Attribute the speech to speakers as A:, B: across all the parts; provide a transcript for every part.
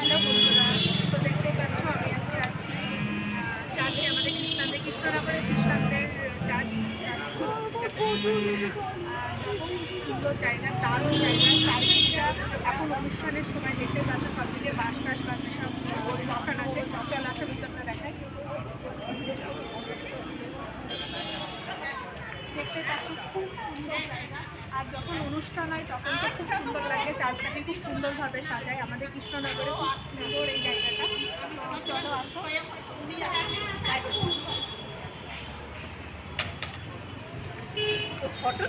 A: Hello বন্ধুরা, তো দেখতে পাচ্ছ আমি আজকে আছি চার্চে আমাদের খ্রিস্টানদের কৃষ্ণনগরের খ্রিস্টানদের চার্চ সুন্দর জায়গা, দারুণ জায়গা চারদিকটা এখন অনুষ্ঠানের সময় দেখতে পাচ্ছ, সবদিকে বাস টাস দেখতে পাচ্ছ খুব সুন্দর জায়গা। আর যখন অনুষ্ঠান হয় তখন তো খুব সুন্দর লাগে। চার্চটাকে খুব সুন্দরভাবে সাজায়। আমাদের কৃষ্ণনগরে খুব সুন্দর এই জায়গাটা। তো চলো আসো।
B: ফটো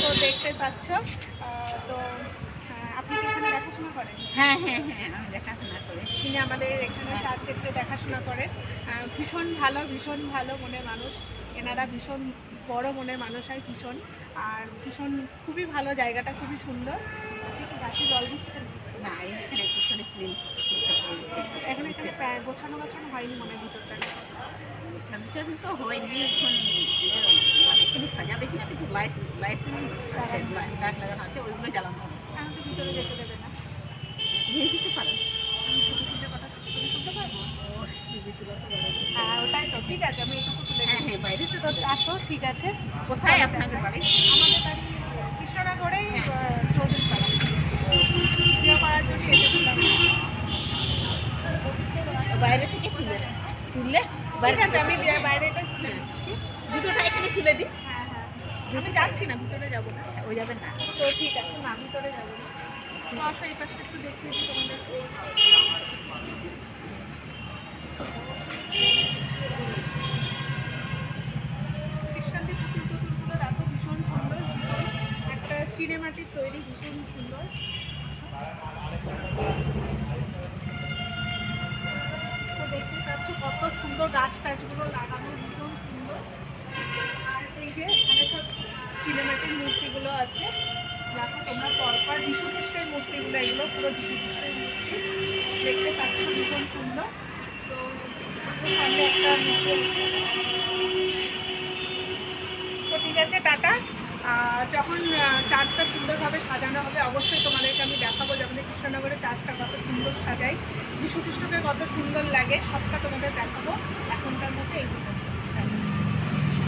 A: তো দেখতে পাচ্ছ। তো আহ, আপনি এখানে দেখাশোনা করেন?
B: হ্যাঁ হ্যাঁ হ্যাঁ আমি দেখাশোনা
A: তিনি আমাদের এখানে চার্চেরকে দেখাশোনা করেন ভীষণ ভালো ভীষণ ভালো মনের মানুষ। এনারা ভীষণ বড় মনের মানুষ হয় ভীষণ। আর ভীষণ খুবই ভালো জায়গাটা খুবই সুন্দর। গাছে জল দিচ্ছেন?
B: না এখানে পিছনে ক্লিন
A: এখন গোছানো গোছানো হয়নি মনে ভিতরটা।
B: ছাড়ি তো হয়নি এখন মানে এখানে সাজাবে কিনা কিন্তু লাইট লাইট আছে লাইট লাগানো আছে ওইগুলো জ্বালানো হবে
A: আমি তো ভিতরে যেতে দেবে না।
B: দিয়ে দিতে পারেন
A: আমি ছবি তুলে কথা ছবি তুলতে পারব
B: ও ছবি তোলা তো বড় কথা।
A: হ্যাঁ ওটাই তো ঠিক আছে আমি এটুকু তুলে
B: হ্যাঁ হ্যাঁ বাইরে তো
A: আসো ঠিক আছে।
B: কোথায় আপনাদের বাড়ি?
A: আমাদের বাড়ি কৃষ্ণনগরেই চৌধুরী পাড়া পাড়ার জন্য এসেছিলাম।
B: বাইরে থেকে তুলে তুললে?
A: ঠিক আছে আমি বিয়ে- বাইরে এটা তুলে দিচ্ছি।
B: জুতোটা এখানে খুলে দিই
A: হ্যাঁ হ্যাঁ। আমি যাচ্ছি না ভিতরে যাব না।
B: ও যাবে না।
A: তো ঠিক আছে না ভিতরে যাব না। আসো এই পাশটা একটু দেখিয়ে দিই তোমাদের। একটা চিনেমাটির তৈরি ভীষণ সুন্দর। তো দেখতে পাচ্ছ কত সুন্দর গাছ টাছগুলো লাগানো ভীষণ সুন্দর। আর এই যে এখানে সব চিনেমাটির মূর্তিগুলো আছে। দেখো তোমরা পরপর যিশু খ্রিস্টের মূর্তিগুলো, এগুলো পুরো যিশু খ্রিস্টের মূর্তি। দেখতে পাচ্ছ ভীষণ সুন্দর। তো সামনে একটা তো ঠিক আছে, টাটা। যখন চার্চটা সুন্দরভাবে সাজানো হবে, অবশ্যই তোমাদেরকে আমি দেখাবো যে আমাদের কৃষ্ণনগরে চার্চটা কত সুন্দর সাজাই যিশু খ্রিস্টকে কত সুন্দর লাগে, সবটা তোমাদের দেখাবো এখনকার মতো এই পর্যন্ত।